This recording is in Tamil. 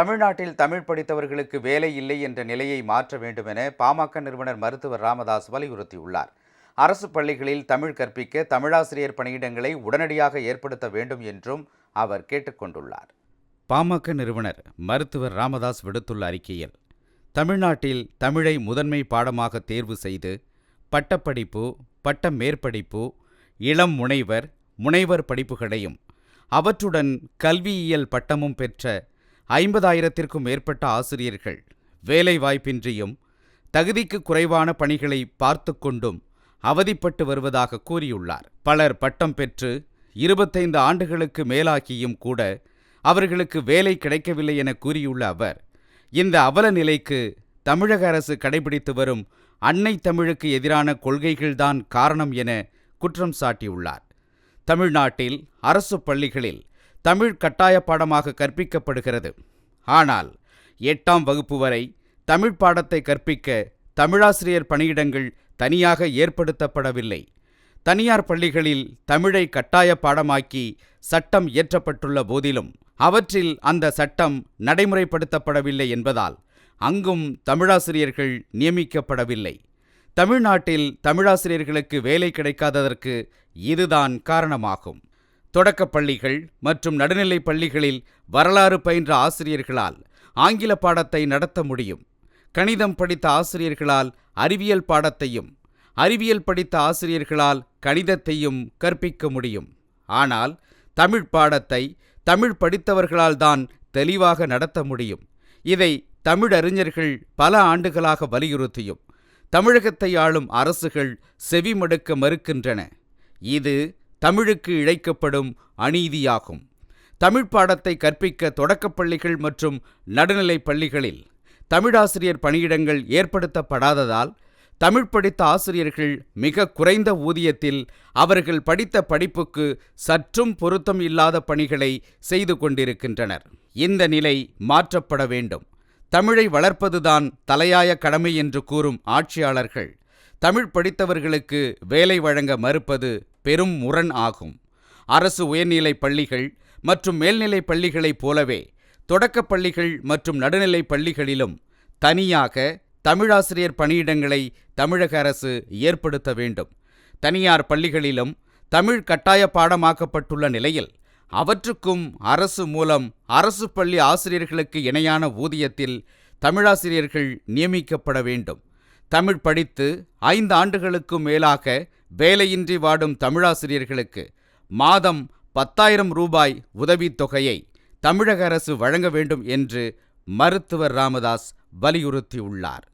தமிழ்நாட்டில் தமிழ் படித்தவர்களுக்கு வேலை இல்லை என்ற நிலையை மாற்ற வேண்டுமென பாமக நிறுவனர் மருத்துவர் ராமதாஸ் வலியுறுத்தியுள்ளார். அரசு பள்ளிகளில் தமிழ் கற்பிக்க தமிழாசிரியர் பணியிடங்களை உடனடியாக ஏற்படுத்த வேண்டும் என்றும் அவர் கேட்டுக்கொண்டுள்ளார் பாமக நிறுவனர் மருத்துவர் ராமதாஸ் விடுத்துள்ள அறிக்கையில் தமிழ்நாட்டில் தமிழை முதன்மை பாடமாக தேர்வு செய்து பட்டப்படிப்பு பட்ட மேற்படிப்பு இளம் முனைவர் முனைவர் படிப்புகளையும் அவற்றுடன் கல்வியியல் பட்டமும் பெற்ற ஐம்பதாயிரத்திற்கும் மேற்பட்ட ஆசிரியர்கள் வேலைவாய்ப்பின்றியும் தகுதிக்கு குறைவான பணிகளை பார்த்து கொண்டும் அவதிப்பட்டு வருவதாக கூறியுள்ளார். பலர் பட்டம் பெற்று இருபத்தைந்து ஆண்டுகளுக்கு மேலாகியும் கூட அவர்களுக்கு வேலை கிடைக்கவில்லை என கூறியுள்ள அவர் இந்த அவல நிலைக்கு தமிழக அரசு கடைபிடித்து வரும் அன்னை தமிழுக்கு எதிரான கொள்கைகள்தான் காரணம் என குற்றம் சாட்டியுள்ளார். தமிழ்நாட்டில் அரசு பள்ளிகளில் தமிழ் கட்டாய பாடமாக கற்பிக்கப்படுகிறது. ஆனால் எட்டாம் வகுப்பு வரை தமிழ் பாடத்தை கற்பிக்க தமிழாசிரியர் பணியிடங்கள் தனியாக ஏற்படுத்தப்படவில்லை. தனியார் பள்ளிகளில் தமிழை கட்டாய பாடமாக்கி சட்டம் இயற்றப்பட்டுள்ள போதிலும் அவற்றில் அந்த சட்டம் நடைமுறைப்படுத்தப்படவில்லை என்பதால் அங்கும் தமிழாசிரியர்கள் நியமிக்கப்படவில்லை. தமிழ்நாட்டில் தமிழாசிரியர்களுக்கு வேலை கிடைக்காததற்கு இதுதான் காரணமாகும். தொடக்கப் பள்ளிகள் மற்றும் நடுநிலைப் பள்ளிகளில் வரலாறு பயின்ற ஆசிரியர்களால் ஆங்கில பாடத்தை நடத்த முடியும். கணிதம் படித்த ஆசிரியர்களால் அறிவியல் பாடத்தையும் அறிவியல் படித்த ஆசிரியர்களால் கணிதத்தையும் கற்பிக்க முடியும். ஆனால் தமிழ் பாடத்தை தமிழ் படித்தவர்களால் தான் தெளிவாக நடத்த முடியும். இதை தமிழறிஞர்கள் பல ஆண்டுகளாக வலியுறுத்தியும் தமிழகத்தை ஆளும் அரசுகள் செவிமடுக்க மறுக்கின்றன. இது தமிழுக்கு இழைக்கப்படும் அநீதியாகும். தமிழ் பாடத்தை கற்பிக்க தொடக்கப்பள்ளிகள் மற்றும் நடுநிலைப் பள்ளிகளில் தமிழாசிரியர் பணியிடங்கள் ஏற்படுத்தப்படாததால் தமிழ் படித்த ஆசிரியர்கள் மிக குறைந்த ஊதியத்தில் அவர்கள் படித்த படிப்புக்கு சற்றும் பொருத்தம் இல்லாத பணிகளை செய்து கொண்டிருக்கின்றனர். இந்த நிலை மாற்றப்பட வேண்டும். தமிழை வளர்ப்பதுதான் தலையாய கடமை என்று கூறும் ஆட்சியாளர்கள். தமிழ் படித்தவர்களுக்கு வேலை வழங்க மறுப்பது பெரும் முரண் ஆகும். அரசு உயர்நிலைப் பள்ளிகள் மற்றும் மேல்நிலைப் பள்ளிகளைப் போலவே தொடக்கப் பள்ளிகள் மற்றும் நடுநிலைப் பள்ளிகளிலும் தனியாக தமிழாசிரியர் பணியிடங்களை தமிழக அரசு ஏற்படுத்த வேண்டும். தனியார் பள்ளிகளிலும் தமிழ் கட்டாய பாடமாக்கப்பட்டுள்ள நிலையில் அவற்றுக்கும் அரசு மூலம் அரசு பள்ளி ஆசிரியர்களுக்கு இணையான ஊதியத்தில் தமிழாசிரியர்கள் நியமிக்கப்பட வேண்டும். தமிழ் படித்து ஐந்து ஆண்டுகளுக்கும் மேலாக வேலையின்றி வாடும் தமிழாசிரியர்களுக்கு மாதம் பத்தாயிரம் ரூபாய் உதவித்தொகையை தமிழக அரசு வழங்க வேண்டும் என்று மருத்துவர் ராமதாஸ் வலியுறுத்தியுள்ளார்.